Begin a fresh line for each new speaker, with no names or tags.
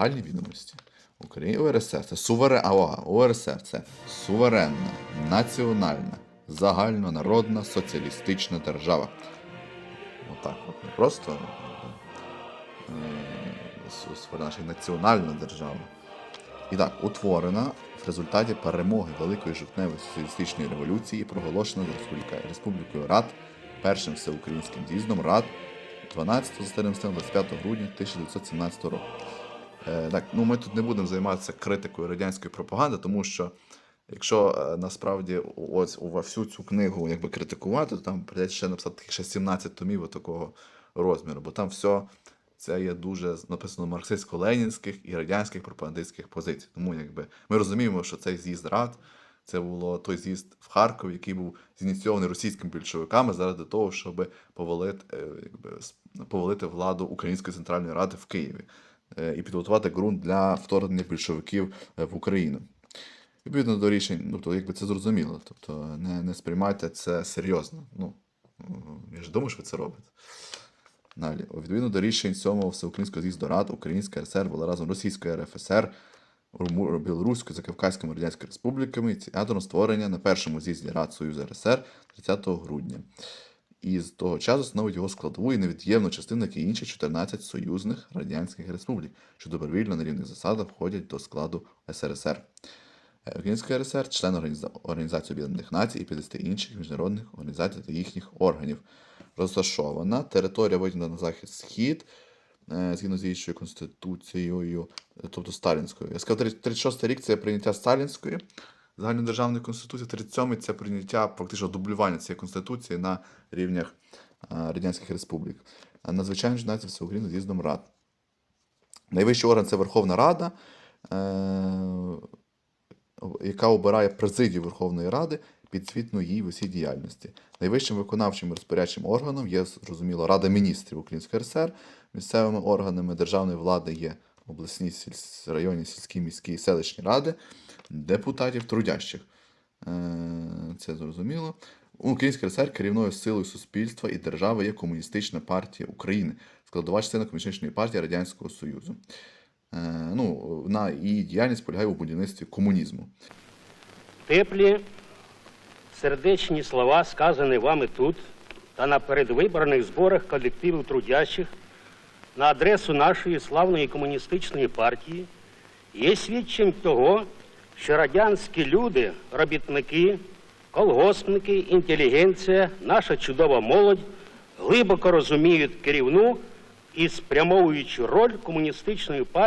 Загальні відомості. Україна УРСР це суверен... а, увага, УРСР це суверенна, національна, загальнонародна соціалістична держава. Отак от. Не просто е, су- суверенна, наша національна держава. І так, утворена в результаті перемоги Великої жовтневої соціалістичної революції, проголошена Республіка, Республікою Рад першим всеукраїнським з'їздом Рад 12 25 грудня 1917 року. Е, так, ну ми тут не будемо займатися критикою радянської пропаганди, тому що якщо е, насправді ось у всю цю книгу якби критикувати, то там прийдеться ще написати ще 17 томів такого розміру, бо там все це є дуже написано марксистсько-ленінських і радянських пропагандистських позицій. Тому якби ми розуміємо, що цей з'їзд рад. Це було той з'їзд в Харкові, який був зініційований російськими більшовиками заради того, щоб повалити, е, якби, повалити владу Української центральної ради в Києві і підготувати ґрунт для вторгнення більшовиків е, в Україну. Відповідно до рішень, ну то якби це зрозуміло. Тобто не, не сприймайте це серйозно. Ну, я ж думаю, що ви це робите. Далі, відповідно до рішень 7-го Всеукраїнського з'їзду Рад, Українська РСР була разом Російською РФСР, Білоруською, Закавказькими Радянськими Республіками ініціатором створення на першому з'їзді Рад Союзу РСР 30 грудня. І з того часу становить його складову і невід'ємну частину, як і інші 14 союзних радянських республік, що добровільно на рівних засадах входять до складу СРСР. Е, Українська РСР член Організації Об'єднаних Націй і 50 інших міжнародних організацій та їхніх органів. Розташована територія виділена на захід схід е, згідно з іншою конституцією, е, тобто Сталінською. Я сказав, 36 рік це прийняття Сталінської загальнодержавної конституції, 37 це прийняття фактично дублювання цієї конституції на рівнях радянських республік. Надзвичайно починається всеукраїнським з'їздом рад. Найвищий орган це Верховна Рада. Е, яка обирає президію Верховної Ради підзвітну їй в усій діяльності. Найвищим виконавчим і розпорядчим органом є, зрозуміло, Рада міністрів Української РСР. Місцевими органами державної влади є обласні, сільсь... районні, сільські, міські селищні ради, депутатів трудящих. Е, Це зрозуміло. Українська РСР керівною силою суспільства і держави є Комуністична партія України, складова частина Комуністичної партії Радянського Союзу. Е, Ну, на її діяльність полягає у будівництві комунізму.
Теплі, сердечні слова, сказані вами тут та на передвиборних зборах колективів трудящих на адресу нашої славної комуністичної партії, є свідчим того, що радянські люди, робітники, колгоспники, інтелігенція, наша чудова молодь глибоко розуміють керівну і спрямовуючу роль комуністичної партії.